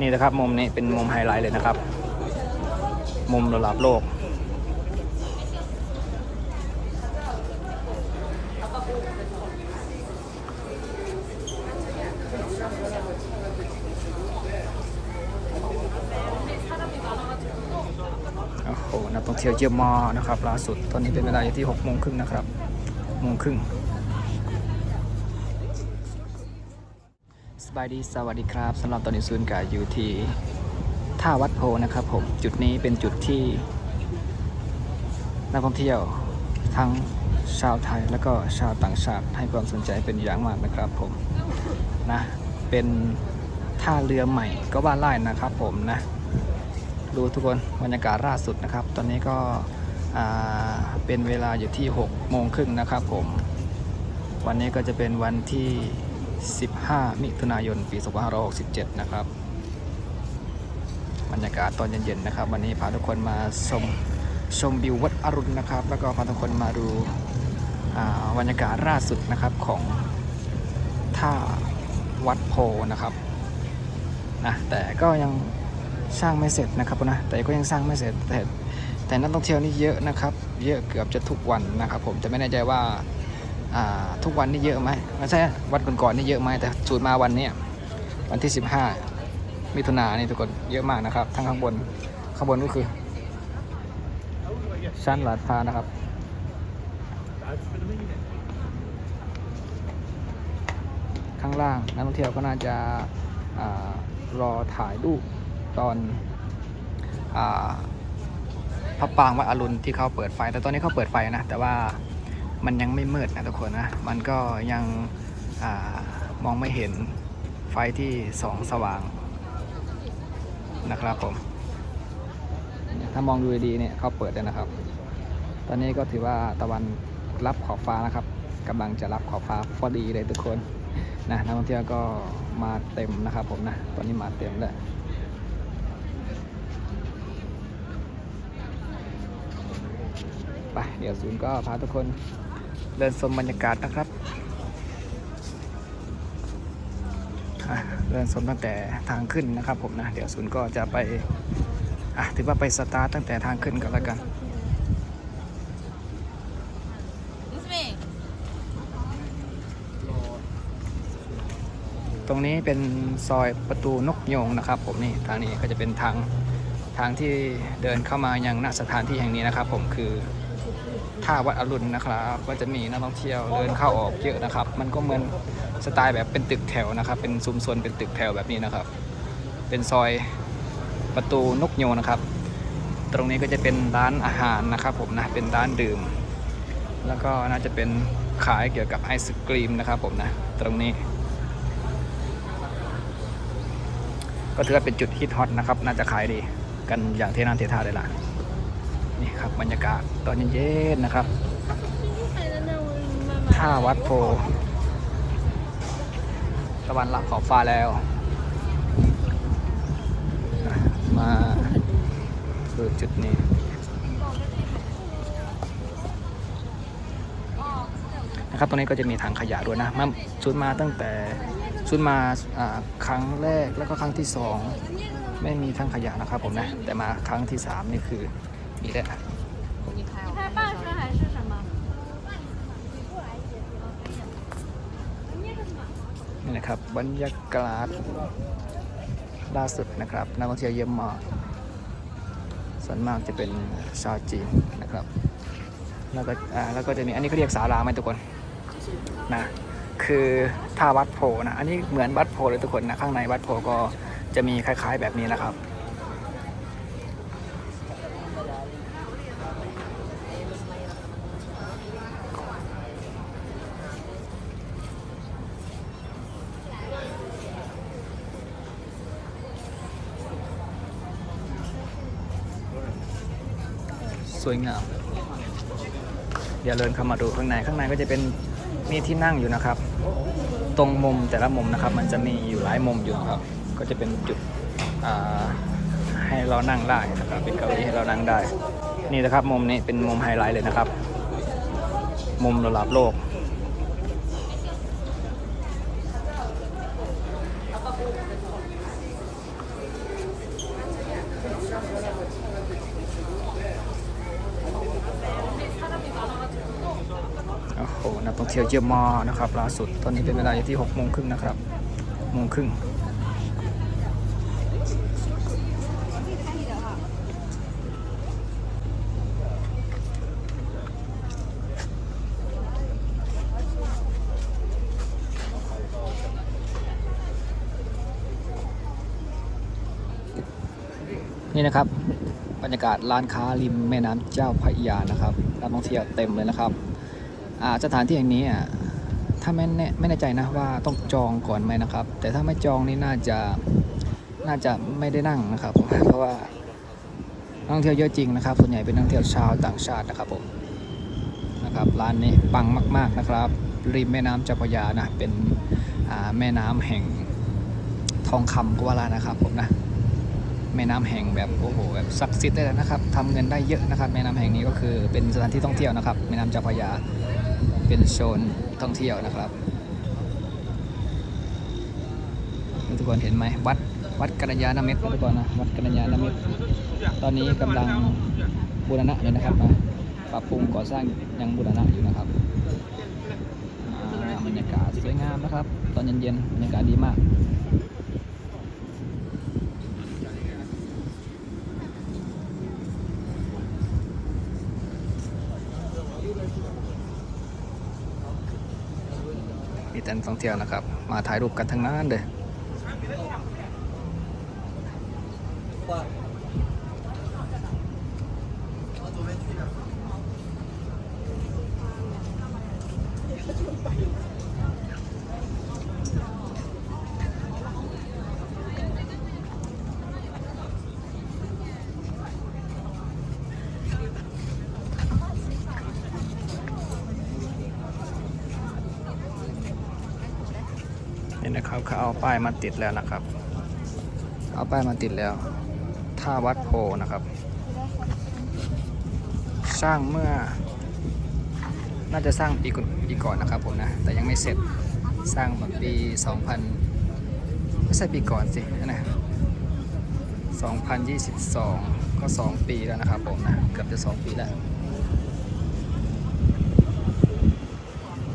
นี่นะครับมุมนี้เป็นมุมไฮไลท์เลยนะครับ มุมระดับโลก โอ้โหนักท่องเที่ยวเยอะมากนะครับล่าสุดตอนนี้เป็นเวลาอยู่ที่6โมงครึ่งนะครับโมงครึ่ง สบายดีสวัสดีครับสำหรับตอนนี้ซูนย์กับอยู่ที่ท่าวัดโพนะครับผมจุดนี้เป็นจุดที่นักท่องเที่ยวทั้งชาวไทยและก็ชาวต่างชาติให้ความสนใจเป็นอย่างมากนะครับผมนะเป็นท่าเรือใหม่ก็ว่าไล่นะครับผมนะดูทุกคนบรรยากาศล่าสุดนะครับ ตอนนี้ก็เป็นเวลาอยู่ที่6โมงครึ่งนะครับผม วันนี้ก็จะเป็นวันที่ 15 มิถุนายน ปี 2567 นะครับ บรรยากาศตอนเย็นๆนะครับ วันนี้พาทุกคนมาชมชมวิววัดอรุณนะครับ แล้วก็พาทุกคนมาดูบรรยากาศล่าสุดนะครับของท่าวัดโพนะครับนะแต่ก็ยังสร้างไม่เสร็จนะครับนะแต่ก็ยังสร้างไม่เสร็จแต่แต่นักท่องเที่ยวนี่เยอะนะครับ เยอะเกือบจะทุกวันนะครับ ผมจะไม่แน่ใจว่า ทุกวันนี่เยอะไหมไม่ใช่วันก่อนๆนี่เยอะไหมแต่สูตรมาวันนี้วันที่ 15 มิถุนายนนี่ทุกคนเยอะมากนะครับ ทั้งข้างบนข้างบนก็คือชั้นหลาดพานะครับข้างล่างนักท่องเที่ยวก็น่าจะารอถ่ายรูปตอนอพระปรางวัดอรุณที่เขาเปิดไฟ แต่ตอนนี้เขาเปิดไฟนะ แต่ว่า มันยังไม่มืดนะทุกคนนะ มันก็ยังอมองไม่เห็นไฟที่สองสว่างนะครับผม ถ้ามองดูดีเนี่ยเขาเปิดเลยนะครับ ตอนนี้ก็ถือว่าตะวันรับขอบฟ้านะครับกำลังจะรับขอบฟ้าพอดีเลยทุกคนนะนักท่องเที่ยวก็มาเต็มนะครับผมนะ ตอนนี้มาเต็มแล้วไปเดี๋ยวศูนย์ก็พาทุกคน เดินชมบรรยากาศนะครับเดินชมตั้งแต่ทางขึ้นนะครับผมนะ เดี๋ยวศูนย์ก็จะไปะถือว่าไปสตาร์ทตั้งแต่ทางขึ้นกันแล้วกันตรงนี้เป็นซอยประตูนกยงนะครับ ผมนี่ทางนี้ก็จะเป็นทางทางที่เดินเข้ามายังณสถานที่แห่งนี้นะครับ ผมคือ ท่าวัดอรุณนะครับก็จะมีนักท่องเที่ยวเดินเข้าออกเยอะนะครับ มันก็เหมือนสไตล์แบบเป็นตึกแถวนะครับ เป็นซุ้มโซนเป็นตึกแถวแบบนี้นะครับ เป็นซอยประตูนกยงนะครับ ตรงนี้ก็จะเป็นร้านอาหารนะครับ ผมนะเป็นร้านดื่ม แล้วก็น่าจะเป็นขายเกี่ยวกับไอศกรีมนะครับ ผมนะตรงนี้ก็ถือว่าเป็นจุดฮิตฮอตนะครับ น่าจะขายดีกันอย่างเทน้ำเทท่าเลยล่ะ นี่ครับบรรยากาศตอนเย็นๆนะครับท่าวัดโพตะวันหลับขอบฟ้าแล้วนะมาดูจุดนี้ นะครับตรงนี้ก็จะมีถังขยะด้วยนะมาชุดมาตั้งแต่ชุดมาอ่าครั้งแรกแล้วก็ครั้งที่สองไม่มีถังขยะนะครับผมนะ แต่มาครั้งที่สามนี่คือ มีแล้ว 开半身还是什么？ นี่นะครับบรรยากาศล่าสุดนะครับนักท่องเที่ยวเยอะมากส่วนมากจะเป็นชาวจีนนะครับ แล้วก็อ่าแล้วก็จะมีอันนี้เขาเรียกศาลาไหมทุกคนนะคือท่าวัดโพนะอันนี้เหมือนวัดโพเลยทุกคนนะข้างในวัดโพก็จะมีคล้าย ๆ แบบนี้นะครับ สวยงาม เดี๋ยวเดินเข้ามาดูข้างในข้างในก็จะเป็นมีที่นั่งอยู่นะครับ ตรงมุมแต่ละมุมนะครับ มันจะมีอยู่หลายมุมอยู่นะครับ ก็จะเป็นจุดให้เรานั่งได้นะครับเป็นเก้าอี้ให้เรานั่งได้ นี่นะครับมุมนี้เป็นมุมไฮไลท์เลยนะครับ มุมระดับโลก น เที่ยวเยอะมากนะครับล่าสุดตอนนี้เป็นเวลาอยู่ที่6โมงครึ่งนะครับโมงครึ่งนี่นะครับบรรยากาศร้านค้าริมแม่น้ำเจ้าพระยานะครับนักท่องเที่ยวเต็มเลยนะครับ สถานที่แห่งนี้อะถ้าไม่แน่ไม่แน่ใจนะว่าต้องจองก่อนไหมนะครับ แต่ถ้าไม่จองนี่น่าจะน่าจะไม่ได้นั่งนะครับ เพราะว่านักท่องเที่ยวเยอะจริงนะครับ ส่วนใหญ่เป็นนักท่องเที่ยวชาวต่างชาตินะครับผมนะครับร้านนี้ปังมาก ๆนะครับ ริมแม่น้ำเจ้าพระยานะเป็นแม่น้ำแห่งทองคำก็ว่าแล้วนะครับผมนะแม่น้ำแห่งแบบโอ้โหแบบศักดิ์สิทธิ์ได้เลยนะครับทำเงินได้เยอะนะครับ แม่น้ำแห่งนี้ก็คือเป็นสถานที่ท่องเที่ยวนะครับ แม่น้ำเจ้าพระยา เป็นโซนท่องเที่ยวนะครับทุกคนเห็นไหมวัดวัดกัญญาณมิตรทุกคนนะวัดกัญญาณมิตรตอนนี้กำลังบูรณะเลยนะครับนะปรับปรุงก่อสร้างยังบูรณะอยู่นะครับบรรยากาศสวยงามนะครับ ตอนเย็นๆบรรยากาศดีมาก แต่นักท่องเที่ยวนะครับ มาถ่ายรูปกันทั้งนั้นเลยนี่นะครับเขาเอา ป้ายมาติดแล้วนะครับ เอาป้ายมาติดแล้วท่าวัดโพนะครับ สร้างเมื่อ น่าจะสร้างปีก่อนปีก่อนนะครับผมนะ แต่ยังไม่เสร็จสร้างมาปี 2000 ไม่ใช่ปีก่อนสินะ2022 ก็ 2 ปีแล้วนะครับผมนะ เกือบจะ 2 ปีแล้ว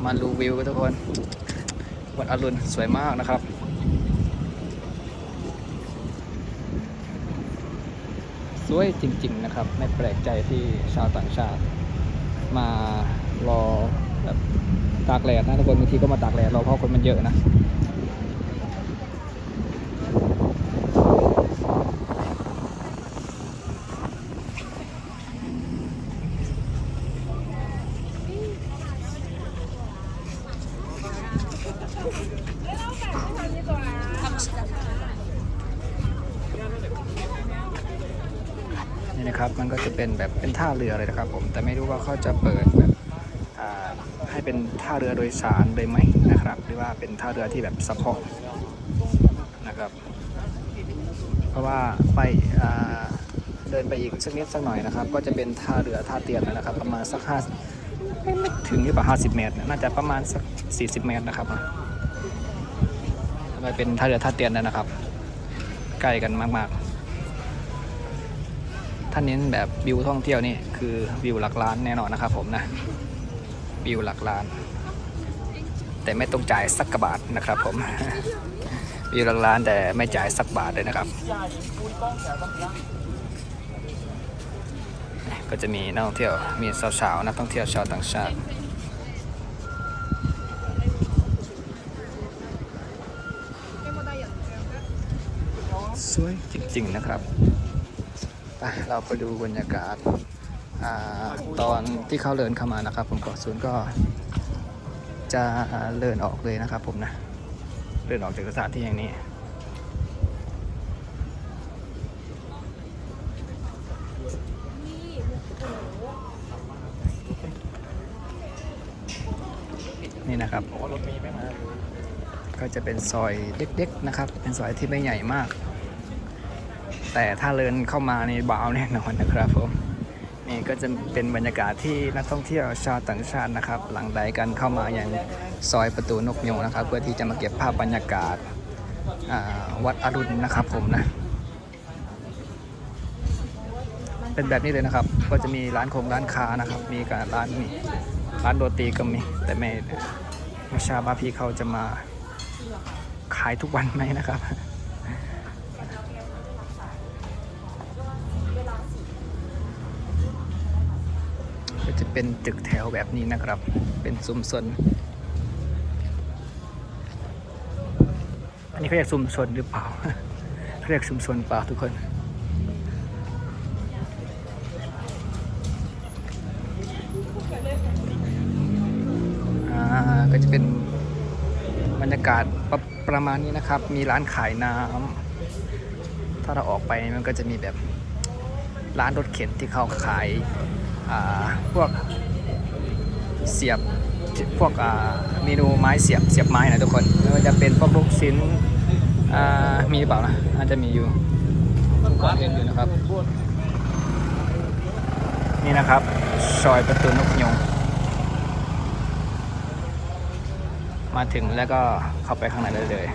มาดูวิวกันทุกคน วัดอรุณสวยมากนะครับ สวยจริง ๆ นะครับ ไม่แปลกใจที่ชาวต่างชาติ มารอแบบตากแดดนะทุกคนบางทีก็มาตากแดดรอเพราะคนมันเยอะนะ นี่นะครับมันก็จะ เป็นแบบเป็นท่าเรือเลยนะครับผมแต่ไม่รู้ว่าเขาจะเปิดแบบให้เป็นท่าเรือโดยสารเลยไหมนะครับ หรือว่าเป็นท่าเรือที่แบบเฉพาะนะครับ เพราะว่าไปเดินไปอีกสักนิดสักหน่อยนะครับ ก็จะเป็นท่าเรือท่าเตียนแล้วนะครับ ประมาณสักห้าไม่ไม่ถึงหรือเปล่าห้าสิบเมตร น่าจะประมาณสักสี่สิบเมตรนะครับไปเป็นท่าเรือท่าเตียนแล้วนะครับ ใกล้กันมากๆ ถ้าเน้นแบบวิวท่องเที่ยวนี่คือวิวหลักล้านแน่นอนนะครับผมนะวิวหลักล้าน แต่ไม่ต้องจ่ายสักกบาทนะครับผมวิวหลักล้านแต่ไม่จ่ายสักบาทเลยนะครับ ก็จะมีนักท่องเที่ยวมีสาวๆนักท่องเที่ยวชาวต่างชาติสวยจริงๆนะครับ ไปเราไปดูบรรยากาศอตอนที่เขาเดินเข้ามานะครับ ผมกาะศูนย์ก็จะเดินออกเลยนะครับ ผมนะเดินออกจากสถานที่แห่างนี้นี่นะครับก็จะเป็นซอยเล็กๆนะครับ เป็นซอยที่ไม่ใหญ่มาก แต่ถ้าเดินเข้ามาในบ่าวแน่นอนนะครับผมนี่ก็จะเป็นบรรยากาศที่นักท่องเที่ยวชาวต่างชาตินะครับ หลังใดกันเข้ามาอย่างซอยประตูนกยงนะครับ เพื่อที่จะมาเก็บภาพบรรยากาศาวัดอรุณนะครับผมนะ เป็นแบบนี้เลยนะครับ ก็จะมีร้านคงร้านค้านะครับ มีกับร้านนี่ร้านโรตีก็มี แต่ไม่ไม่ทราบว่าพี่เขาจะมาขายทุกวันไหมนะครับ จะเป็นตึกแถวแบบนี้นะครับ เป็นซุมซนอันนี้เขาเรียกซุมซนหรือเปล่าเรียกซุมซนเปล่าทุกคน อ่า ก็จะเป็นบรรยากาศประประมาณนี้นะครับ มีร้านขายน้ำถ้าเราออกไปมันก็จะมีแบบร้านรถเข็นที่เขาขาย พวกเสียบพวกเมนูไม้เสียบเสียบไม้นะทุกคนไม่ว่าจะเป็นพวกลูกชิ้นมีหรือเปล่านะอาจจะมีอยู่ก่อนเห็นอยู่นะครับ นี่นะครับซอยประตูนกยง มาถึงแล้วก็เข้าไปข้างในได้เลย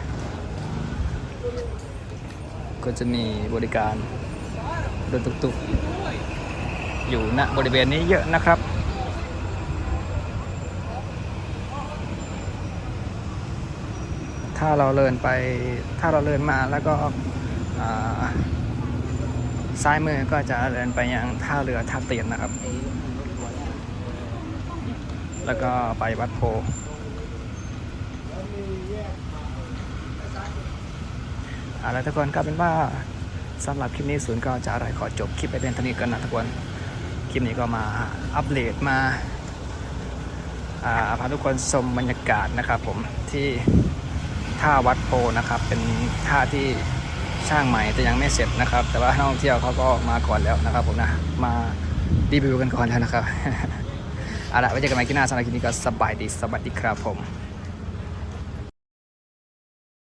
ก็จะมีบริการรถตุกๆ อยู่ณบริเวณนี้เยอะนะครับถ้าเราเลินไปถ้าเราเลินมาแล้วก็ซ้ายมือก็จะเดินไปยังท่าเรือท่าเตียนนะครับ แล้วก็ไปวัดโพ เอาละทุกคนก็เป็นว่าสำหรับคลิปนี้ศูนย์ก็จะอะไรขอจบคลิปไปเป็นทนี้กันนะทุกคน คลิปนี้ก็มาอัปเดตมาพาทุกคนชมบรรยากาศนะครับผมที่ท่าวัดโพนะครับ เป็นท่าที่ช่างใหม่แต่ยังไม่เสร็จนะครับ แต่ว่านักท่องเที่ยวเขาก็มาก่อนแล้วนะครับผมนะมารีวิวกันก่อนแล้วนะครับเอาละไว้เจอกันใหม่คลิปหน้าสำหรับคลิปนี้ก็สบายดีสวัสดีครับผม